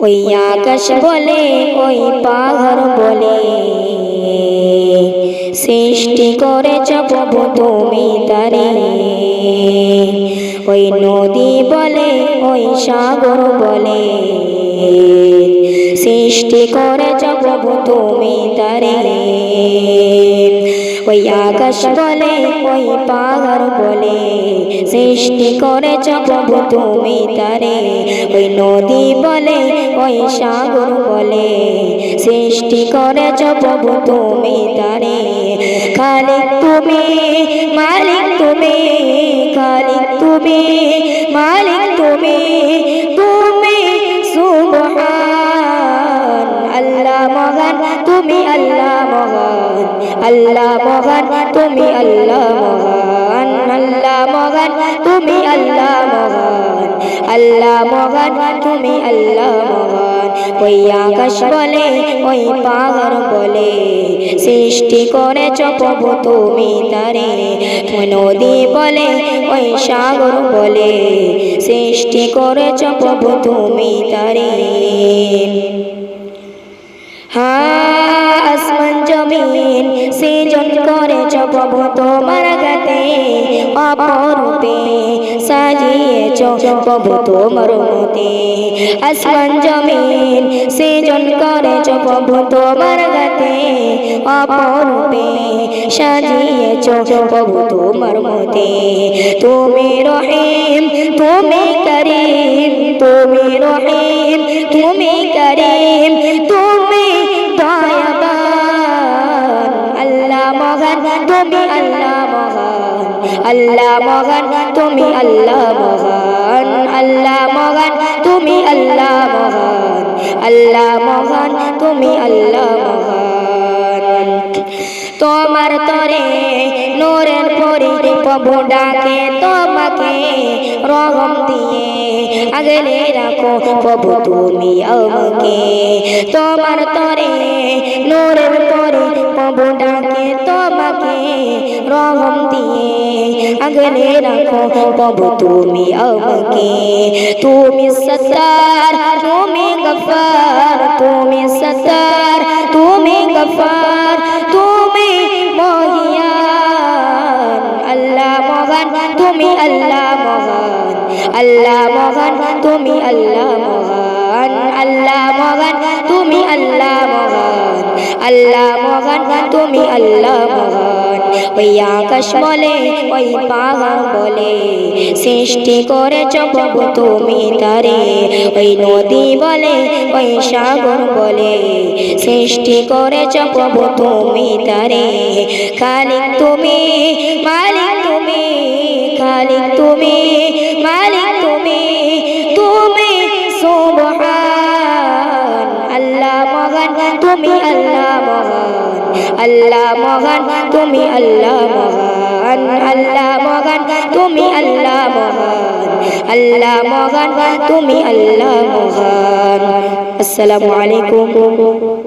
ওই আকাশ বলে, ওই পাহাড় বলে। সৃষ্টি করেছ প্রভু তুমি তারে। ওই নদী বলে, ওই সাগর বলে। সৃষ্টি করেছ প্রভু তুমি তারে। ওই আকাশ বলে, ওই পাহাড় বলে, সৃষ্টি করেছ প্রভু তুমি তারে। ওই নদী বলে, ওই সাগর বলে, সৃষ্টি করেছ প্রভু তুমি তারে। খালিক তুমি, মালিক তুমি, খালিক তুমি, মালিক তুমি তুমি সুবহান। আল্লাহ মহান, তুমি আল্লাহ আল্লাহ মহান, তুমি আল্লাহ মহান আল্লাহ মহান, তুমি আল্লাহ মহান আল্লাহ মহান, তুমি আল্লাহ মহান। ওই আকাশ বলে, ওই পাহাড় বলে, সৃষ্টি করেছ প্রভু তুমি তারে। নদী বলে, ওই সাগর বলে, সৃষ্টি করেছ প্রভু তুমি তারে। হ্যাঁ প্রভু তোমার গাতে অপরূপে সাজিয়েছ প্রভু তোমার মতে আসমান জমিন সৃজন করেছ প্রভু তোমার গাতে অপরূপে সাজিয়েছ প্রভু তোমার মতে। তুমি রহিম, তুমি করিম, তুমি রহিম, তুমি করিম তুমি তুমি আল্লাহ মহান আল্লাহ মহান তুমি আল্লাহ মহান আল্লাহ মহান তুমি আল্লাহ মহান আল্লাহ মহান তুমি আল্লাহ মহান। তোমার তরে নোরের পরি প্রভু ডাকে, তোমাকে রহম দিয়ে আগলে রাখো প্রভু তুমি আমাকে। তোমার তরে নোরের পরে আগলে রাখো প্রভু তুমি আমাকে। তুমি সত্তার, তুমি গফার। তুমি সত্তার, তুমি গফার। তুমি মহিয়ান। আল্লাহ মহান, তুমি আল্লাহ মহান। আল্লাহ মহান, তুমি আল্লাহ মহান। আল্লাহ মহান, তুমি আল্লাহ মহান। আল্লাহ মহান, তুমি আল্লাহ মহান। ওই আকাশ বলে, ওই পাহাড় বলে। সৃষ্টি করেছ প্রভু তুমি তারে। ওই নদী বলে, ওই সাগর বলে। সৃষ্টি করেছ প্রভু তুমি তারে। খালিক তুমি, মালিক তুমি, খালিক তুমি, মালিক তুমি তুমি সুবহান। আল্লাহ মহান, তুমি আল্লাহ মহান। আল্লাহ মহান, তুমি আল্লাহ মহান আল্লাহ মহান, তুমি আল্লাহ মহান আল্লাহ মহান, তুমি আল্লাহ মহান। আসসালামু আলাইকুম।